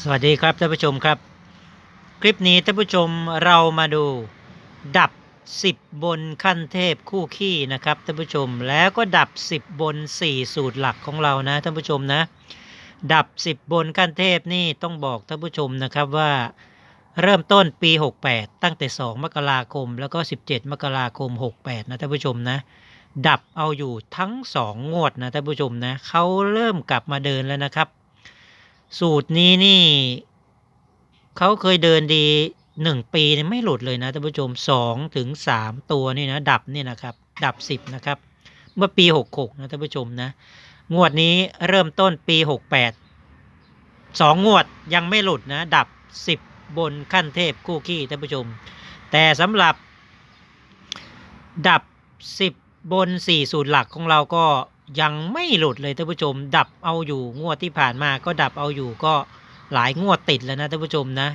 สวัสดีครับท่านผู้ชมครับ คลิปนี้ท่านผู้ชมเรามาดูดับ 10 บนขั้นเทพคู่ขี้นะครับท่านผู้ชมแล้วก็ดับ 10 บน 4 สูตรหลักของเรานะท่านผู้ชมนะ ดับ 10 บนขั้นเทพนี่ต้องบอกท่านผู้ชมนะครับว่าเริ่มต้นปี 68 ตั้งแต่ 2 มกราคม แล้วก็ 17 มกราคม 68 นะท่านผู้ชมนะ ดับเอาอยู่ทั้ง 2 งวดนะท่านผู้ชมนะเขาเริ่มกลับมาเดินแล้วนะครับ สูตรนี้นี่เขาเคยเดินดีหนึ่งปีนี่ไม่หลุดเลยนะท่านผู้ชมสองถึงสามตัวนี่นะดับนี่นะครับดับสิบนะครับ เมื่อปีหกหกนะท่านผู้ชมนะ งวดนี้เริ่มต้นปีหกแปดสองงวดยังไม่หลุดนะ ดับสิบบนขั้นเทพคู่ขี้ท่านผู้ชม แต่สำหรับดับสิบบนสี่สูตรหลักของเราก็ ยังไม่หลุดเลยท่านผู้ชม ดับเอาอยู่งวดที่ผ่านมาก็ดับเอาอยู่ก็หลายงวดติดแล้วนะท่านผู้ชมนะ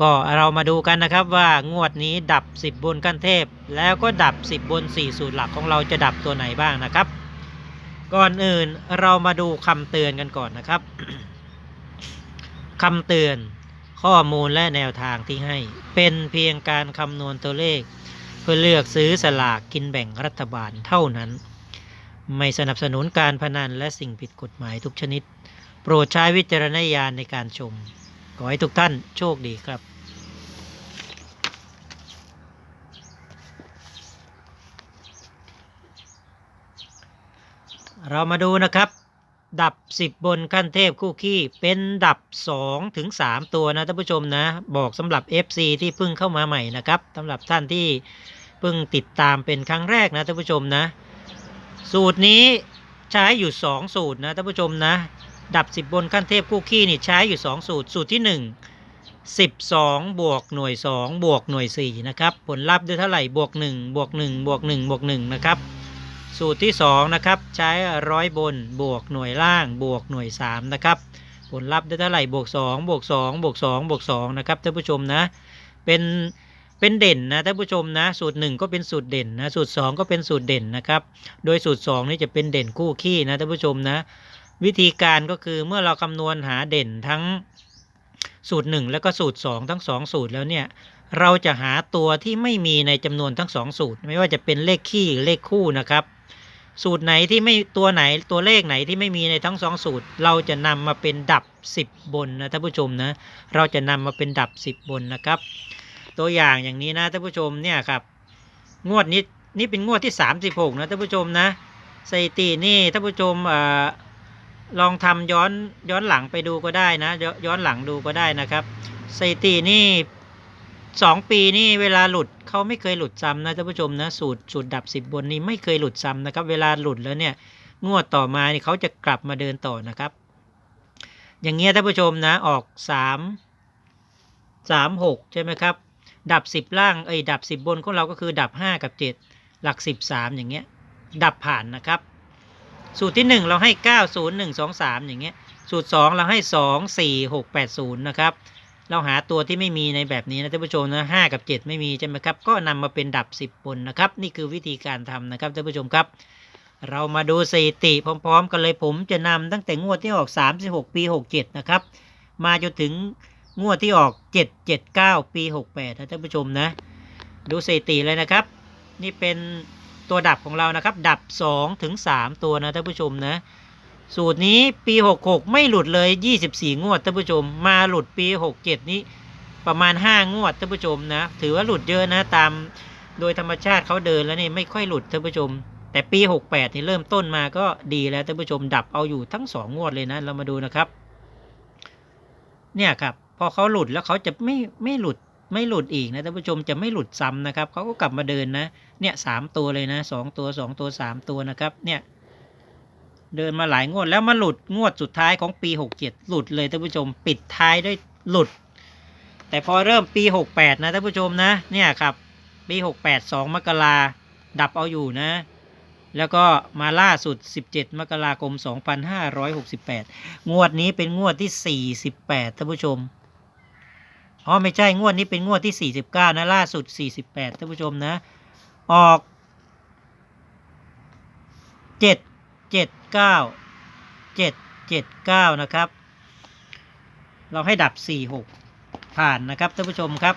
ก็เรามาดูกันนะครับว่างวดนี้ดับ 10 บนขั้นเทพ แล้วก็ดับ 10 บน 4 สูตรหลักของเราจะดับตัวไหนบ้างนะครับ ก่อนอื่นเรามาดูคำเตือนกันก่อนนะครับคำเตือนข้อมูลและแนวทางที่ให้ เป็นเพียงการคำนวณตัวเลข เพื่อเลือกซื้อสลากกินแบ่งรัฐบาลเท่านั้น ไม่สนับสนุนการพนันและสิ่งผิดกฎหมายทุกชนิด โปรดใช้วิจารณญาณในการชม ขอให้ทุกท่านโชคดีครับเรามาดูนะครับ ดับ 10 บนขั้นเทพคู่ขี้ เป็นดับ 2 ถึง 3 ตัวนะท่านผู้ชมนะ บอกสำหรับ FC ที่เพิ่งเข้ามาใหม่นะครับสำหรับท่านที่เพิ่งติดตามเป็นครั้งแรกนะท่านผู้ชมนะ สูตรนี้ใช้อยู่ 2 สูตรนะท่านผู้ชมนะ ดับ 10 บนขั้นเทพคู่ขี้นี่ใช้อยู่ 2 สูตร สูตรที่ 1 12 บวกหน่วย 2 บวกหน่วย 4 นะครับ ผลลัพธ์ได้เท่าไหร่บวก 1 บวก 1 บวก 1 บวก 1 นะครับ สูตรที่ 2 นะครับ ใช้ร้อยบนบวกหน่วยล่างบวกหน่วย 3 นะครับผลลัพธ์ได้เท่าไหร่บวก 2 บวก 2 บวก 2 บวก 2 นะครับท่านผู้ชมนะ เป็น เป็นเด่นนะท่านผู้ชมนะ สูตร 1 ก็เป็นสูตรเด่นนะสูตร 2 ก็เป็นสูตรเด่นนะครับ โดยสูตร 2 นี่จะเป็นเด่นคู่ขี้นะท่านผู้ชมนะ วิธีการก็คือเมื่อเราคำนวณหาเด่นทั้งสูตร 1 แล้วก็สูตร 2 ทั้ง 2 สูตรแล้วเนี่ยเราจะหาตัวที่ไม่มีในจำนวนทั้ง 2 สูตร ไม่ว่าจะเป็นเลขขี้หรือเลขคู่นะครับ สูตรไหนที่ไม่ตัวไหนตัวเลขไหนที่ไม่มีในทั้ง 2 สูตร เราจะนำมาเป็นดับ 10 บนนะท่านผู้ชมนะเราจะนำมาเป็นดับ 10 บนนะครับ ตัวอย่างอย่างนี้นะท่านผู้ชมเนี่ยครับ งวดนี้นี่เป็นงวดที่ 36 นะท่านผู้ชมนะสถิตินี่ท่านผู้ชมเออลองทำย้อนย้อนหลังไปดูก็ได้นะย้อนย้อนหลังดูก็ได้นะครับสถิตินี่สองปีนี่เวลาหลุดเขาไม่เคยหลุดซ้ำนะท่านผู้ชมนะสูตรสูตรดับสิบบนนี่ไม่เคยหลุดซ้ำนะครับ เวลาหลุดแล้วเนี่ยงวดต่อมาเนี่ยเขาจะกลับมาเดินต่อนะครับ อย่างเงี้ยท่านผู้ชมนะออกสามสามหกใช่ไหมครับ ดับสิบล่างเอ้ยดับสิบบนของเราก็คือดับห้ากับเจ็ดหลักสิบสามอย่างเงี้ยดับผ่านนะครับ สูตรที่หนึ่งเราให้เก้าศูนย์หนึ่งสองสามอย่างเงี้ยสูตรสองเราให้สองสี่หกแปดศูนย์นะครับเราหาตัวที่ไม่มีในแบบนี้นะท่านผู้ชมนะห้ากับเจ็ดไม่มีใช่ไหมครับก็นำมาเป็นดับสิบบนนะครับนี่คือวิธีการทำนะครับท่านผู้ชมครับเรามาดูสถิติพร้อม ๆ กันเลยผมจะนำตั้งแต่งวดที่ออก 36 ปี 67 นะครับ มาจนถึง งวดที่ออก 779 ปี 68นะท่านผู้ชมนะ ดูสถิติเลยนะครับ นี่เป็นตัวดับของเรานะครับ ดับ2ถึง3ตัวนะท่านผู้ชมนะ สูตรนี้ปี 66 ไม่หลุดเลย 24 งวดท่านผู้ชม มาหลุดปี 67 นี้ประมาณ 5 งวดท่านผู้ชมนะ ถือว่าหลุดเยอะนะตามโดยธรรมชาติเขาเดินแล้วนี่ไม่ค่อยหลุดท่านผู้ชม แต่ปี 68นี่เริ่มต้นมาก็ดีแล้วท่านผู้ชมดับเอาอยู่ทั้ง 2 งวดเลยนะเรามาดูนะครับ เนี่ยครับ พอเขาหลุดแล้วเขาจะไม่ไม่หลุดไม่หลุดอีกนะท่านผู้ชมจะไม่หลุดซ้ำนะครับเขาก็กลับมาเดินนะเนี่ยสามตัวเลยนะสองตัวสองตัวสามตัวนะครับเนี่ยเดินมาหลายงวดแล้วมาหลุดงวดสุดท้ายของปีหกเจ็ดหลุดเลยท่านผู้ชมปิดท้ายด้วยหลุด แต่พอเริ่มปีหกแปดนะท่านผู้ชมนะเนี่ยครับปีหกแปดสองมกราดับเอาอยู่นะ แล้วก็มาล่าสุด 17 มกราคม 2568 งวดนี้เป็นงวดที่ 48ท่านผู้ชม อ๋อไม่ใช่งวดนี้เป็นงวดที่ 49 นะ ล่าสุด 48ท่านผู้ชมนะ ออก 7 7 9 7 7 9 นะครับ เราให้ดับสี่หกผ่านนะครับท่านผู้ชมครับ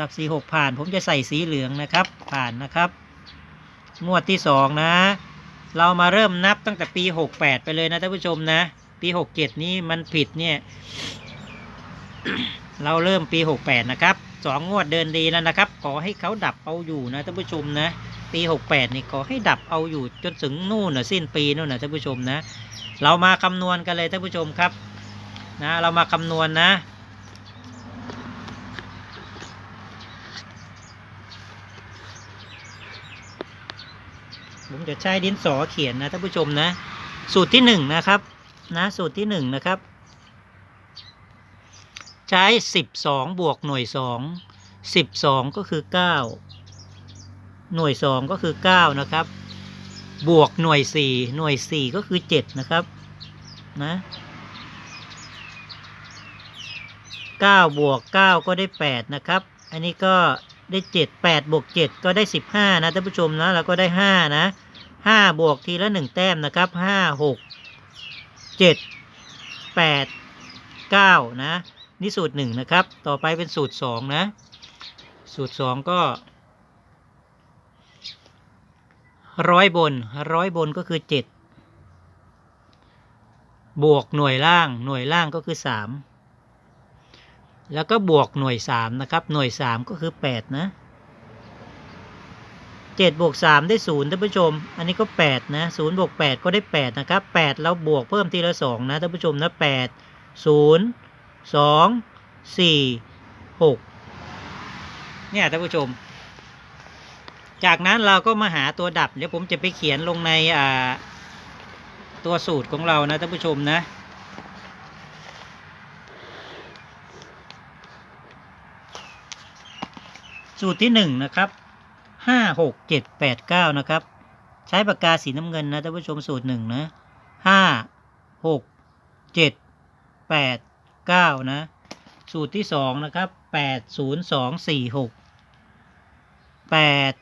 ดับสี่หกผ่านผมจะใส่สีเหลืองนะครับ ผ่านนะครับ งวดที่สองนะ เรามาเริ่มนับตั้งแต่ปีหกแปดไปเลยนะท่านผู้ชมนะ ปีหกเจ็ดนี้มันผิดเนี่ย เราเริ่มปีหกแปดนะครับสองงวดเดินดีแล้วนะครับ ขอให้เขาดับเอาอยู่นะท่านผู้ชมนะ ปีหกแปดนี่ขอให้ดับเอาอยู่จนถึงนู่นนะสิ้นปีนู่นนะท่านผู้ชมนะ เรามาคำนวณกันเลยท่านผู้ชมครับนะเรามาคำนวณนะผมจะใช้ดินสอเขียนนะท่านผู้ชมนะ สูตรที่หนึ่งนะครับนะสูตรที่หนึ่งนะครับ ใช้สิบสองบวกหน่วยสองสิบสองก็คือเก้าหน่วยสองก็คือเก้านะครับ บวกหน่วยสี่หน่วยสี่ก็คือเจ็ดนะครับ นะเก้าบวกเก้าก็ได้แปดนะครับ อันนี้ก็ได้เจ็ดแปดบวกเจ็ดก็ได้สิบห้านะท่านผู้ชมนะ แล้วก็ได้ห้านะห้าบวกทีละหนึ่งแต้มนะครับห้าหกเจ็ดแปดเก้านะ นี่สูตรหนึ่งนะครับ ต่อไปเป็นสูตรสองนะ สูตรสองก็ร้อยบนร้อยบนก็คือเจ็ดบวกหน่วยล่างหน่วยล่างก็คือสามแล้วก็บวกหน่วยสามนะครับ หน่วยสามก็คือแปดนะเจ็ดบวกสามได้ศูนย์ท่านผู้ชม อันนี้ก็แปดนะศูนย์บวกแปดก็ได้แปดนะครับแปดเราบวกเพิ่มทีละสองนะท่านผู้ชมนะแปดศูนย์ สองสี่หกเนี่ยท่านผู้ชม จากนั้นเราก็มาหาตัวดับ เดี๋ยวผมจะไปเขียนลงในอ่าตัวสูตรของเรานะท่านผู้ชมนะสูตรที่หนึ่งนะครับห้าหกเจ็ดแปดเก้านะครับ ใช้ปากกาสีน้ำเงินนะท่านผู้ชมสูตรหนึ่งนะห้าหก เก้านะ สูตรที่สองนะครับแปดศูนย์สองสี่หกแปด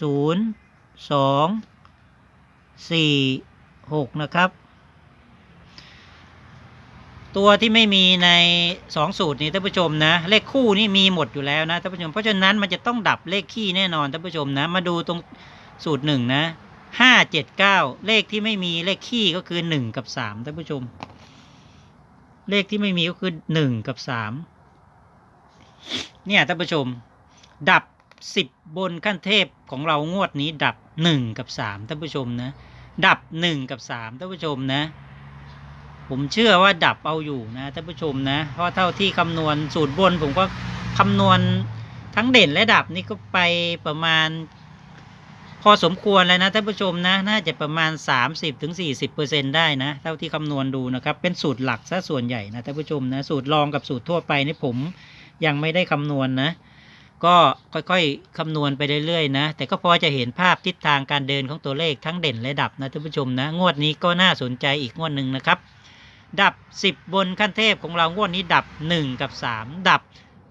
ศูนย์สองสี่หกนะครับ ตัวที่ไม่มีในสองสูตรนี้ท่านผู้ชมนะ เลขคู่นี่มีหมดอยู่แล้วนะท่านผู้ชม เพราะฉะนั้นมันจะต้องดับเลขคี่แน่นอนท่านผู้ชมนะ มาดูตรงสูตรหนึ่งนะห้าเจ็ดเก้าเลขที่ไม่มีเลขคี่ก็คือหนึ่งกับสามท่านผู้ชม เลขที่ไม่มีก็คือหนึ่งกับสามเนี่ยท่านผู้ชม ดับสิบบนขั้นเทพของเรางวดนี้ ดับหนึ่งกับสามท่านผู้ชมนะ ดับหนึ่งกับสามท่านผู้ชมนะ ผมเชื่อว่าดับเอาอยู่นะท่านผู้ชมนะ เพราะเท่าที่คำนวณสูตรบนผมก็คำนวณทั้งเด่นและดับนี่ก็ไปประมาณ พอสมควรเลยนะท่านผู้ชมนะ น่าจะประมาณ 30-40%ได้นะ เท่าที่คำนวณดูนะครับ เป็นสูตรหลักซะส่วนใหญ่นะท่านผู้ชมนะ สูตรรองกับสูตรทั่วไปนี่ผมยังไม่ได้คำนวณนะ ก็ค่อยๆคำนวณไปเรื่อยๆนะ แต่ก็พอจะเห็นภาพทิศทางการเดินของตัวเลขทั้งเด่นและดับนะท่านผู้ชมนะ งวดนี้ก็น่าสนใจอีกงวดหนึ่งนะครับ ดับ 10 บนขั้นเทพของเรางวดนี้ดับ 1 กับ 3 ดับ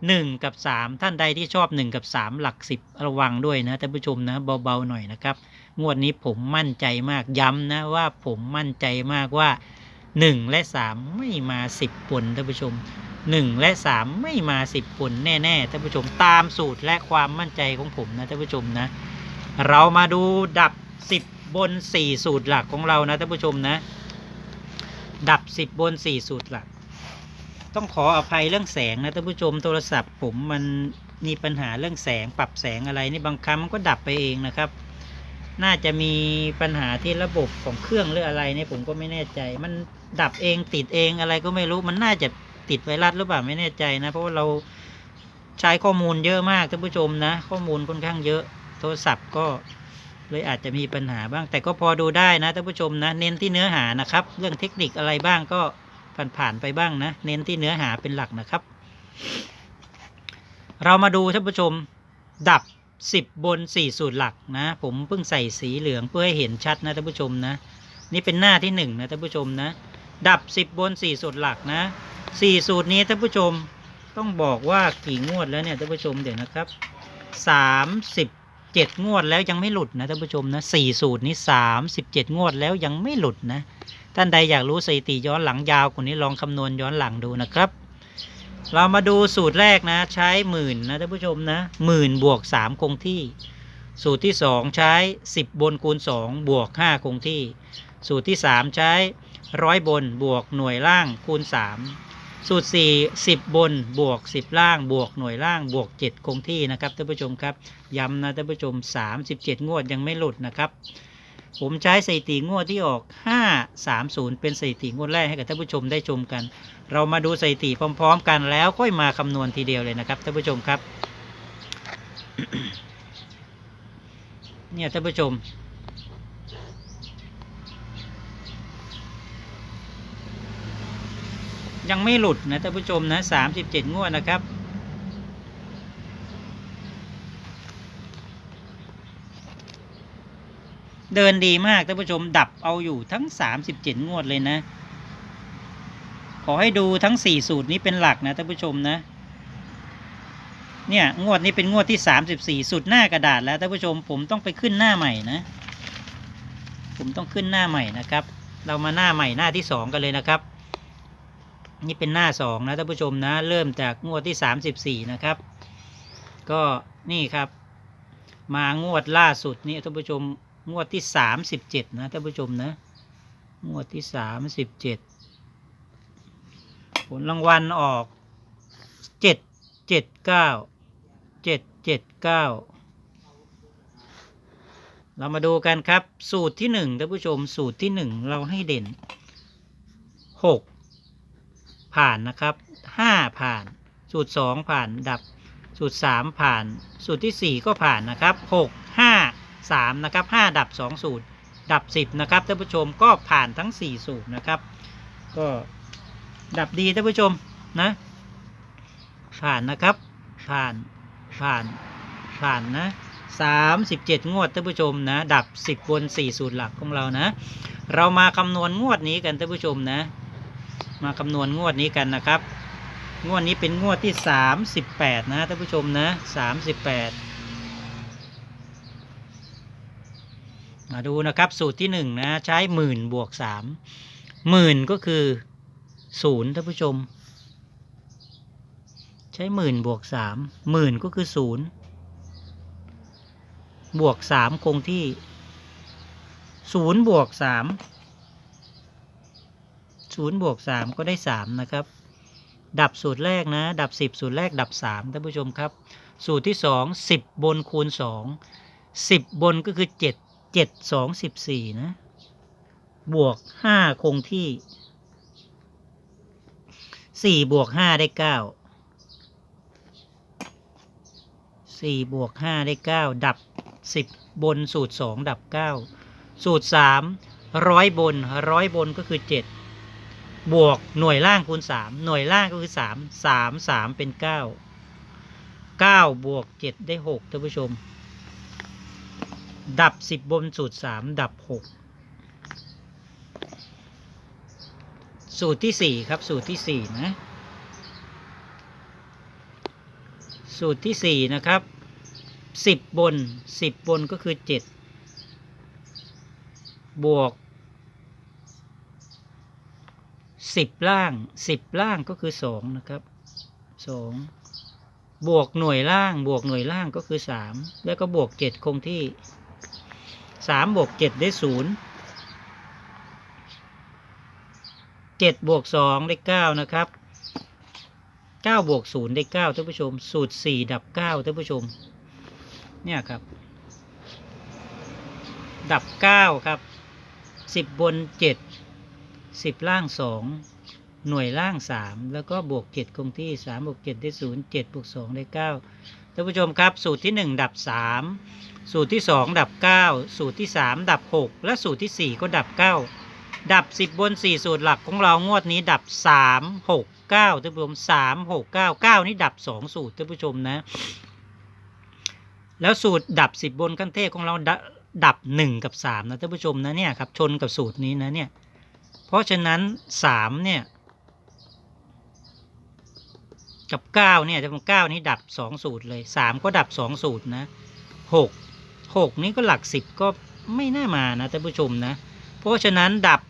1 กับ 3 ท่านใดที่ชอบ 1 กับ 3 หลัก 10 ระวังด้วยนะท่านผู้ชมนะเบาๆหน่อยนะครับ งวดนี้ผมมั่นใจมากย้ำนะว่าผมมั่นใจมากว่า 1 และ 3 ไม่มา 10บนท่านผู้ชม 1 และ 3 ไม่มา 10บนแน่ๆท่านผู้ชมตามสูตรและความมั่นใจของผมนะท่านผู้ชมนะ เรามาดูดับ 10 บน 4 สูตรหลักของเรานะท่านผู้ชมนะ ดับ 10 บน 4 สูตรหลัก ต้องขออภัยเรื่องแสงนะท่านผู้ชมโทรศัพท์ผมมันมีปัญหาเรื่องแสงปรับแสงอะไรนี่บางครั้งมันก็ดับไปเองนะครับ น่าจะมีปัญหาที่ระบบของเครื่องหรืออะไรเนี่ยผมก็ไม่แน่ใจ มันดับเองติดเองอะไรก็ไม่รู้มันน่าจะติดไวรัสหรือเปล่าไม่แน่ใจนะ เพราะว่าเราใช้ข้อมูลเยอะมากท่านผู้ชมนะ ข้อมูลค่อนข้างเยอะโทรศัพท์ก็เลยอาจจะมีปัญหาบ้าง แต่ก็พอดูได้นะท่านผู้ชมนะ เน้นที่เนื้อหานะครับ เรื่องเทคนิคอะไรบ้างก็ ผ่านๆไปบ้างนะ เน้นที่เนื้อหาเป็นหลักนะครับ เรามาดูท่านผู้ชม ดับ 10 บน 4 สูตรหลักนะ ผมเพิ่งใส่สีเหลืองเพื่อให้เห็นชัดนะท่านผู้ชมนะ นี่เป็นหน้าที่ 1 นะท่านผู้ชมนะ ดับ 10 บน 4 สูตรหลักนะ 4 สูตรนี้ท่านผู้ชมต้องบอกว่ากี่งวดแล้วเนี่ยท่านผู้ชมเดี๋ยวนะครับ 30เจ็ดงวดแล้วยังไม่หลุดนะท่านผู้ชมนะสี่สูตรนี้สามสิบเจ็ดงวดแล้วยังไม่หลุดนะ ท่านใดอยากรู้สถิติย้อนหลังยาวกว่านี้ลองคำนวณย้อนหลังดูนะครับ เรามาดูสูตรแรกนะ ใช้หมื่นนะท่านผู้ชมนะหมื่นบวกสามคงที่ สูตรที่สองใช้สิบบนคูณสองบวกห้าคงที่ สูตรที่สามใช้ร้อยบนบวกหน่วยล่างคูณสามสูตรสี่สิบบนบวกสิบล่าง บวกหน่วยล่าง บวกเจ็ดคงที่นะครับท่านผู้ชมครับ ย้ำนะท่านผู้ชมสามสิบเจ็ดงวดยังไม่หลุดนะครับ ผมใช้สถิติงวดที่ออก 530 เป็นสถิติงวดแรกให้กับท่านผู้ชมได้ชมกัน เรามาดูสถิติพร้อม ๆ กันแล้วค่อยมาคำนวณทีเดียวเลยนะครับท่านผู้ชมครับ เนี่ยท่านผู้ชม ยังไม่หลุดนะท่านผู้ชมนะ 37 งวดนะครับ เดินดีมากท่านผู้ชมดับเอาอยู่ทั้ง 37 งวดเลยนะ ขอให้ดูทั้ง 4 สูตรนี้เป็นหลักนะท่านผู้ชมนะ เนี่ย งวดนี้เป็นงวดที่ 34 สุดหน้ากระดาษแล้วท่านผู้ชม ผมต้องไปขึ้นหน้าใหม่นะ ผมต้องขึ้นหน้าใหม่นะครับ เรามาหน้าใหม่หน้าที่ 2 กันเลยนะครับ นี่เป็นหน้า 2 นะท่านผู้ชมนะ เริ่มจากงวดที่ 34 นะครับ ก็นี่ครับ มางวดล่าสุดนี่ท่านผู้ชม งวดที่37นะท่านผู้ชมนะ งวดที่37ผลรางวัลออก7 7 9 7 7 9เก้าเจ็ดเจ็ดเก้าเรามาดูกันครับ สูตรที่1ท่านผู้ชมสูตรที่1เราให้เด่น6ผ่านนะครับ5ผ่าน สูตร2ผ่านดับ สูตร3ผ่าน สูตรที่สี่ก็ผ่านนะครับ6 5 3 นะครับ 5 ดับ 2 สูตร ดับ 10 นะครับท่านผู้ชมก็ผ่านทั้ง 4 สูตรนะครับ ก็ดับดีท่านผู้ชมนะ ผ่านนะครับ ผ่านผ่านผ่านนะ37 งวดท่านผู้ชมนะ ดับ 10บน4สูตรหลักของเรานะ เรามาคำนวณงวดนี้กันท่านผู้ชมนะ มาคำนวณงวดนี้กันนะครับ งวดนี้เป็นงวดที่ 38 นะท่านผู้ชมนะ 38 มา ดูนะครับสูตรที่1นะใช้หมื่นบวก3หมื่นก็คือศูนย์ท่านผู้ชม ใช้หมื่นบวก3หมื่นก็คือศูนย์บวก3คงที่ศูนย์บวก3ศูนย์บวก3ก็ได้3นะครับ ดับสูตรแรกนะ ดับ10สูตรแรกดับ3ท่านผู้ชมครับ สูตรที่2 10บบนคูณ2 10บบนก็คือเจ็ด เจ็ดสองสิบสี่นะ บวกห้าคงที่สี่บวกห้าได้เก้าสี่บวกห้าได้เก้าดับสิบบนสูตรสองดับเก้าสูตรสามร้อยบนร้อยบนก็คือเจ็ดบวกหน่วยล่างคูณสามหน่วยล่างก็คือสามสามสามเป็นเก้าเก้าบวกเจ็ดได้หกท่านผู้ชม ดับ10บบนสูตร3ดับ6สูตรที่4ครับสูตรที่4นะ สูตรที่4นะครับ10บบน10บบนก็คือ7บวก10ล่าง10ล่างก็คือ2นะครับ2บวกหน่วยล่างบวกหน่วยล่างก็คือ3แล้วก็บวก7คงที่ 3บวก7ได้0 7บวก2ได้9นะครับ9บวก0ได้9ท่านผู้ชม สูตร4ดับ9ท่านผู้ชม เนี่ยครับ ดับ9ครับ10บน7 10ล่าง2หน่วยล่าง 3 แล้วก็บวก 7 คงที่ 3 บวก 7 ได้ 0 7 บวก 2 ได้ 9 ท่านผู้ชมครับ สูตรที่ 1 ดับ 3 สูตรที่ 2 ดับ 9 สูตรที่ 3 ดับ 6 และสูตรที่ 4 ก็ดับ 9 ดับ 10 บน 4 สูตรหลักของเรางวดนี้ดับ 3 6 9ท่านผู้ชม3 6 9 9 นี่ดับ 2 สูตรท่านผู้ชมนะ แล้วสูตรดับ 10 บนขั้นเทพของเราดับ 1 กับ 3 นะท่านผู้ชมนะเนี่ยครับชนกับสูตรนี้นะเนี่ยเพราะฉะนั้น 3 เนี่ยกับ 9 เนี่ยจะเป็น9นี้ดับ 2 สูตรเลย 3 ก็ดับ 2 สูตรนะ 6 หกนี้ก็หลักสิบก็ไม่น่ามานะท่านผู้ชมนะ เพราะฉะนั้นดับ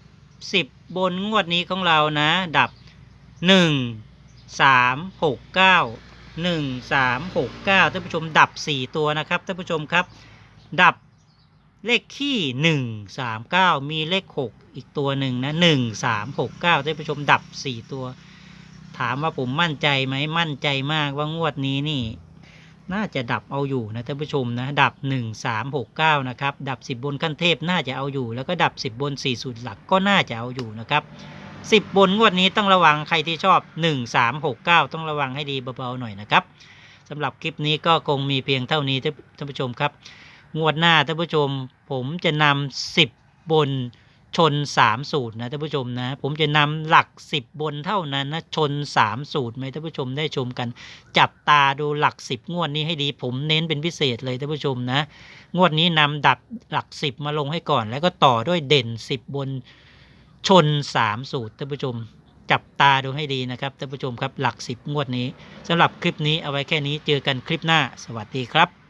สิบบนงวดนี้ของเรานะ ดับหนึ่งสามหกเก้าหนึ่งสามหกเก้าท่านผู้ชมดับสี่ตัวนะครับท่านผู้ชมครับ ดับเลขขี้หนึ่งสามเก้ามีเลขหกอีกตัวหนึ่งนะหนึ่งสามหกเก้าท่านผู้ชมดับสี่ตัว ถามว่าผมมั่นใจไหมมั่นใจมากว่างวดนี้นี่ น่าจะดับเอาอยู่นะท่านผู้ชมนะดับ 1 3 6 9นะครับดับ 10 บนขั้นเทพน่าจะเอาอยู่ แล้วก็ดับ 10 บน4สูตรหลักก็น่าจะเอาอยู่นะครับ10 บนงวดนี้ต้องระวังใครที่ชอบ 1 3 6 9 ต้องระวังให้ดีเบาๆหน่อยนะครับสำหรับคลิปนี้ก็คงมีเพียงเท่านี้ท่านผู้ชมครับ งวดหน้าท่านผู้ชม ผมจะนำ10 บน ชน3สูตรนะท่านผู้ชมนะ ผมจะนำหลัก10บนเท่านั้นนะชน3สูตรไหมท่านผู้ชมได้ชมกัน จับตาดูหลัก10งวดนี้ให้ดี ผมเน้นเป็นพิเศษเลยท่านผู้ชมนะ งวดนี้นำดับหลัก10มาลงให้ก่อน แล้วก็ต่อด้วยเด่น10บนชน3สูตรท่านผู้ชม จับตาดูให้ดีนะครับท่านผู้ชมครับหลัก10งวดนี้สำหรับคลิปนี้เอาไว้แค่นี้เจอกันคลิปหน้า สวัสดีครับ